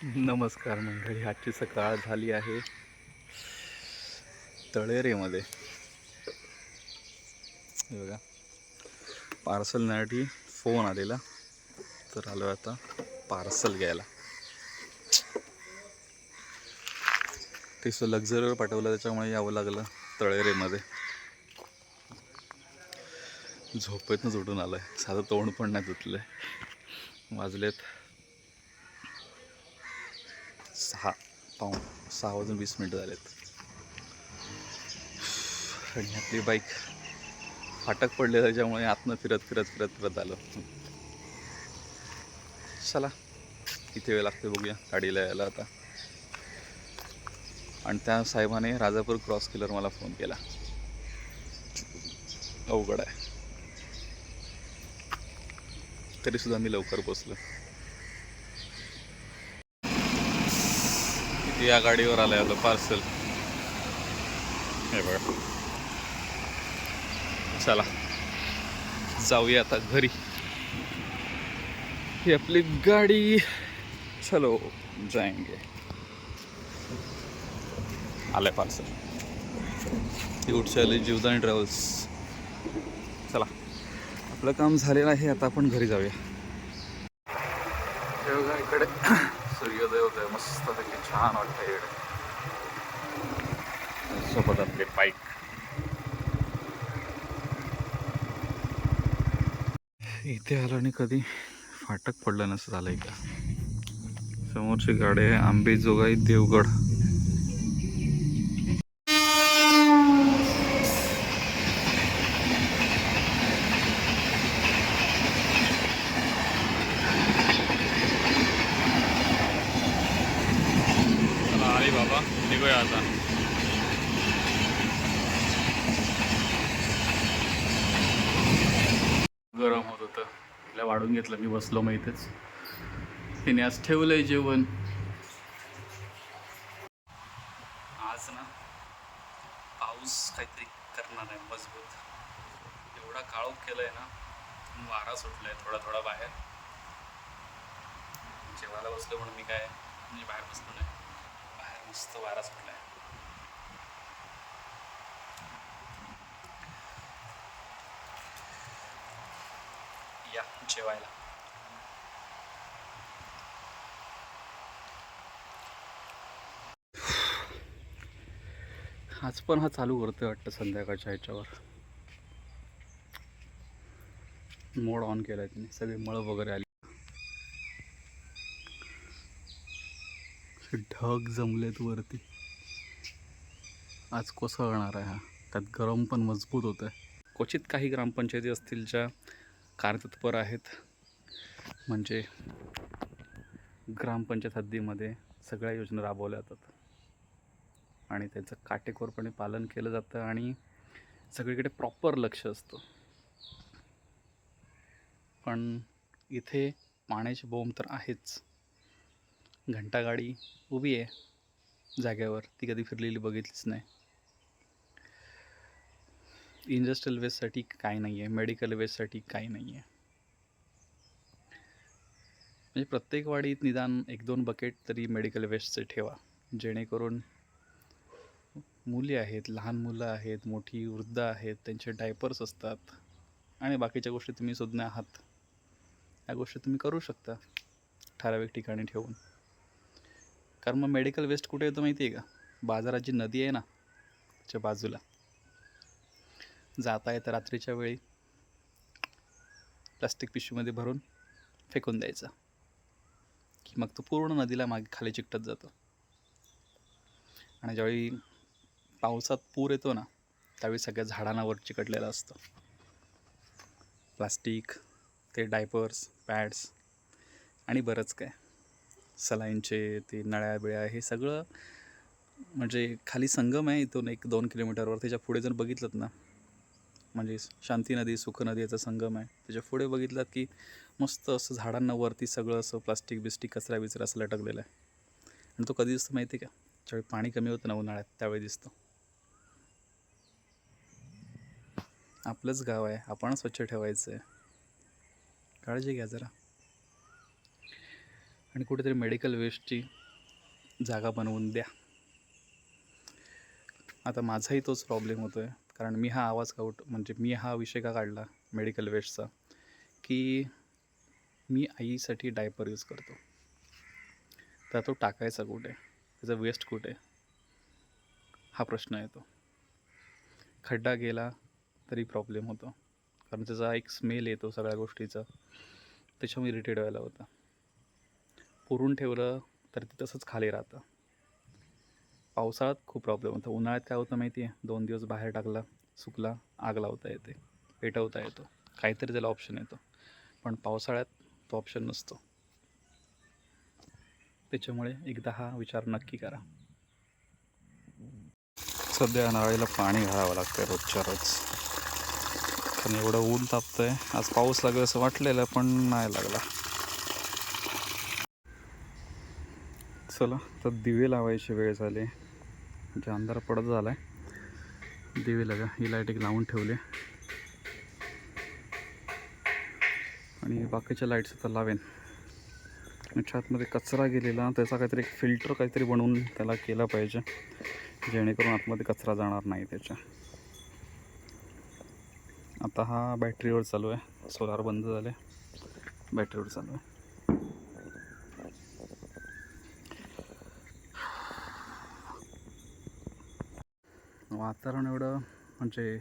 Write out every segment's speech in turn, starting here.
नमस्कार मंडळी आजची सकाळ झाली आहे तळेरेमध्ये. हे बघा पार्सलसाठी फोन आलेला. तर आलो आता पार्सल घ्यायला. ते सो लक्झरीवर पाठवलं त्याच्यामुळे यावं लागलं तळेरेमध्ये. झोपेतनंच उठून आलं आहे साधं तोंड पण नाही धुतलं आहे वाजलेत सहा सहा वाजून वीस मिनटं झालेत. आणि आपली बाईक फाटक पडले त्याच्यामुळे आतनं फिरत फिरत फिरत फिरत आलो. चला किती वेळ लागते बघूया गाडीला यायला आता. आणि त्या साहेबाने राजापूर क्रॉस केल्यावर मला फोन केला. अवघड आहे. तरीसुद्धा मी लवकर पोचलो. या गाडीवर आलंय आता पार्सल हे बघा. चला. जाऊया आता घरी. ही आपली गाडी. चलो जायंगे. आलंय पार्सल ती उठशाली जीवदानी ट्रॅव्हल्स चला. आपलं काम झालेलं आहे आता आपण घरी जाऊया. इकडे. सूर्योदय. होत आहे मस्त छान वाटतं इकडे. सोबत आपले बाईक इथे आलं आणि कधी फाटक पडलं नसं झालंय का समोरची गाडी आहे आंबेजोगाई देवगड चला आली बाबा निघूया आता गरम होत होतं तिला वाढून घेतलं मी बसलो मग इथेच. तिने आज ठेवलंय जेवण. आज ना पाऊस काहीतरी करणार आहे मजबूत. एवढा काळोख केलंय ना वारा सुटलाय थोडा थोडा बाहेर. जेवायला बसलो म्हणून मी काय म्हणजे बाहेर बसलो नाही. बाहेर मस्त वारा सुटलाय. जेवायला. आज पण हा चालू करतोय वाटतं संध्याकाळच्या ह्याच्यावर. मोड ऑन केलाय त्यांनी सगळे मळ वगैरे आली. ढग जमलेत वरती. आज कोसळणार आहे हा. त्यात गरम पण मजबूत होत आहे क्वचित काही ग्रामपंचायती असतील ज्या कार्यतत्पर आहेत. म्हणजे ग्रामपंचायत हद्दीमध्ये सगळ्या योजना राबवल्या जातात. आणि त्याचं काटेकोरपणे पालन केलं जातं आणि सगळीकडे प्रॉपर लक्ष असतं. पण इथे पाण्याची बोंब तर आहेच. घंटागाडी उभी आहे जाग्यावर ती कधी फिरलेली बघितलीच नाही. इंडस्ट्रियल वेस्टसाठी काही नाही आहे मेडिकल वेस्टसाठी काही नाही आहे म्हणजे प्रत्येक वाडीत निदान एक दोन बकेट तरी मेडिकल वेस्टचे ठेवा. जेणेकरून मुली आहेत लहान मुलं आहेत मोठी वृद्ध आहेत त्यांचे डायपर्स असतात. आणि बाकीच्या गोष्टी तुम्ही सुज्ञ आहात. या गोष्टी तुम्ही करू शकता ठराविक ठिकाणी ठेवून. कारण मग मेडिकल वेस्ट कुठे येतो माहिती आहे का? बाजारात जी नदी आहे ना त्याच्या बाजूला. जाता येतं रात्रीच्या वेळी. प्लास्टिक पिशवीमध्ये भरून फेकून द्यायचा. की मग तो पूर्ण नदीला मागे खाली चिकटत जातो. आणि ज्यावेळी पावसात पूर येतो ना त्यावेळी सगळ्या झाडांवर चिकटलेलं असतं. प्लास्टिक ते डायपर्स पॅड्स आणि बरंच काय. सलाईनचे ते नळ्या बिळ्या हे सगळं म्हणजे खाली संगम आहे इथून एक दोन किलोमीटरवर. त्याच्या पुढे जर बघितलं ना म्हणजे शांती नदी सुख नदी याचा संगम आहे. त्याच्या पुढे बघितलं की मस्त असं झाडांना वरती सगळं असं प्लास्टिक बिस्टिक कचरा बिचरा असं लटकलेलं आहे. आणि तो कधी दिसतो माहिती आहे का? ज्यावेळी पाणी कमी होतं ना उन्हाळ्यात त्यावेळी दिसतो. आपलंच गाव आहे. आपण स्वच्छ ठेवायचं आहे. काळजी घ्या जरा. आणि कुठेतरी मेडिकल वेस्टची जागा बनवून द्या. आता माझाही तोच प्रॉब्लेम होतो आहे कारण मी हा आवाज का उठ म्हणजे मी हा विषय का काढला मेडिकल वेस्टचा की मी आईसाठी डायपर यूज करतो. तर तो टाकायचा कुठे? त्याचा वेस्ट कुठे? हा प्रश्न येतो. खड्डा गेला तरी प्रॉब्लेम होतो. कारण त्याचा एक स्मेल येतो सगळ्या गोष्टीचा. त्याच्यामुळे इरिटेड व्हायला होता. पुरून ठेवलं तर ते तसंच खाली राहतं. पावसाळ्यात खूप प्रॉब्लेम होतो. उन्हाळ्यात काय होतं माहिती आहे दोन दिवस बाहेर टाकला सुकला आग लावता येते पेटवता येतो. काहीतरी त्याला ऑप्शन येतो. पण पावसाळ्यात तो ऑप्शन नसतो. त्याच्यामुळे एकदा हा विचार नक्की करा. सध्या नारळीला पाणी घालावं लागतं रोजच्या रोज कारण एवढं ऊन तापतंय. आज पाऊस लागेल असं वाटलेलं पण नाही लागला. चला तर दिवे लावायची वेळ झाली. म्हणजे अंधार पडत झाला आहे देवी लगा ही लाइट एक लावून ठेवली. आणि बाकीच्या लाईट्स आता लावेन. याच्या आतमध्ये कचरा गेलेला त्याचा काहीतरी एक फिल्टर काहीतरी बनवून त्याला केला पाहिजे जेणेकरून आतमध्ये कचरा जाणार नाही त्याच्या. आता हा बॅटरीवर चालू आहे. सोलार बंद झाले. बॅटरीवर चालू आहे. वातावरण एवढं म्हणजे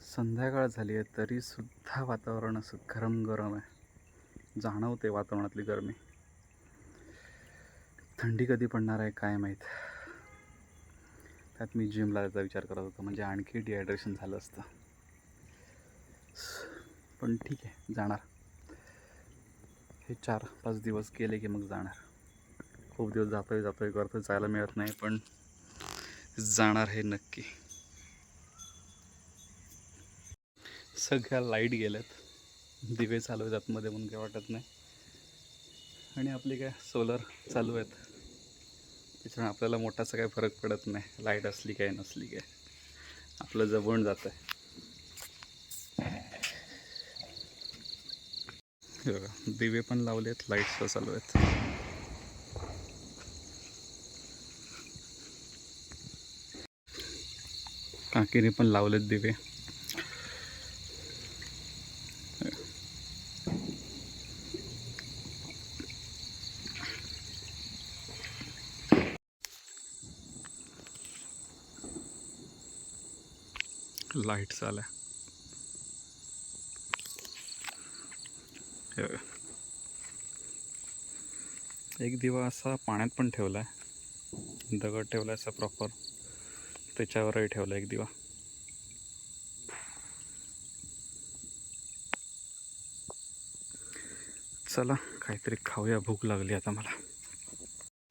संध्याकाळ झाली आहे तरीसुद्धा वातावरण असं गरम गरम आहे. जाणवते वातावरणातली गरमी. थंडी कधी पडणार आहे काय माहीत? त्यात मी जिमला जायचा विचार करत होतो म्हणजे आणखी डिहायड्रेशन झालं असतं. पण ठीक आहे जाणार. हे चार पाच दिवस गेले की मग जाणार. खूप दिवस जातोय जातोय करतोय जायला मिळत नाही पण जाणार हे नक्की. सगळ्या लाइट गेल्यात. दिवे चालू आहेत आतमध्ये म्हणून काय वाटत नाही. आणि आपले काय सोलर चालू आहेत. त्याच्यामुळे आपल्याला मोठासा काय फरक पडत नाही. लाइट असली काय नसली काय. आपलं जवळ जात आहे दिवे पण लावले आहेत लाईट्स चालू आहेत. काकीने पण लावलेत दिवे. लाइट आल्या. एक दिवा असा पाण्यात पण ठेवला आहे दगड ठेवला असा प्रॉपर त्याच्यावरही ठेवला एक दिवा. चला काहीतरी खाऊया भूक लागली आता मला.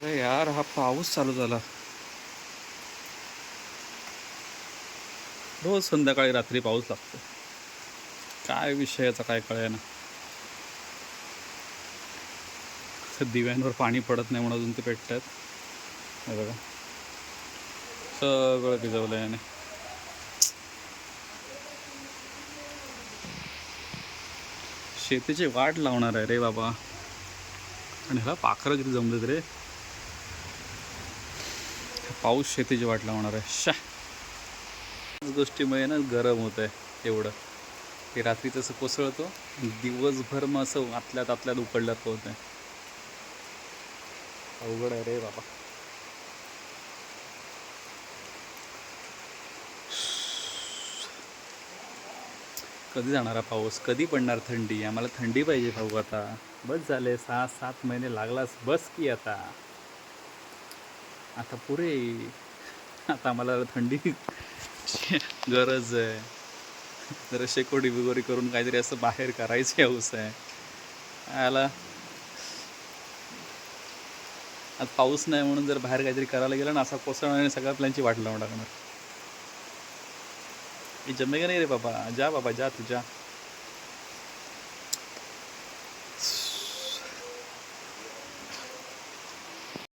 अरे यार हा पाऊस चालू झाला. रोज संध्याकाळी रात्री पाऊस लागतो. काय विषयाचा काय कळे ना दिव्यांवर पाणी पडत नाही म्हणून अजून ते पेटत आहेत बघा. सगळं भिजवलं याने. शेतीची वाट लावणार आहे रे बाबा. आणि ह्याला पाखरं किती जमलेत रे. पाऊस शेतीची वाट लावणार आहे. शा. गोष्टीमुळे ना गरम होत आहे एवढं. ते रात्री तसं कोसळतो दिवसभर मग असं आतल्यात आतल्यात उकडल्यात होत आहे अवघड आहे रे बाबा. कधी जाणार पाऊस? कधी पडणार थंडी? आम्हाला थंडी पाहिजे भाऊ आता. बस झाले सहा सात महिने लागलास बस की आता. आता पुरे. आता आम्हाला थंडी गरज आहे. जरा शेकोडी बिगोरी करून काहीतरी असं बाहेर करायचं हौस आहे. आला. आता पाऊस नाही म्हणून जर बाहेर काहीतरी करायला गेलं ना असा कोसळणार आणि सगळ्या प्लॅनची वाट लावून टाकणार. हे जमेगा नाही रे बाबा जा बाबा जा तुझ्या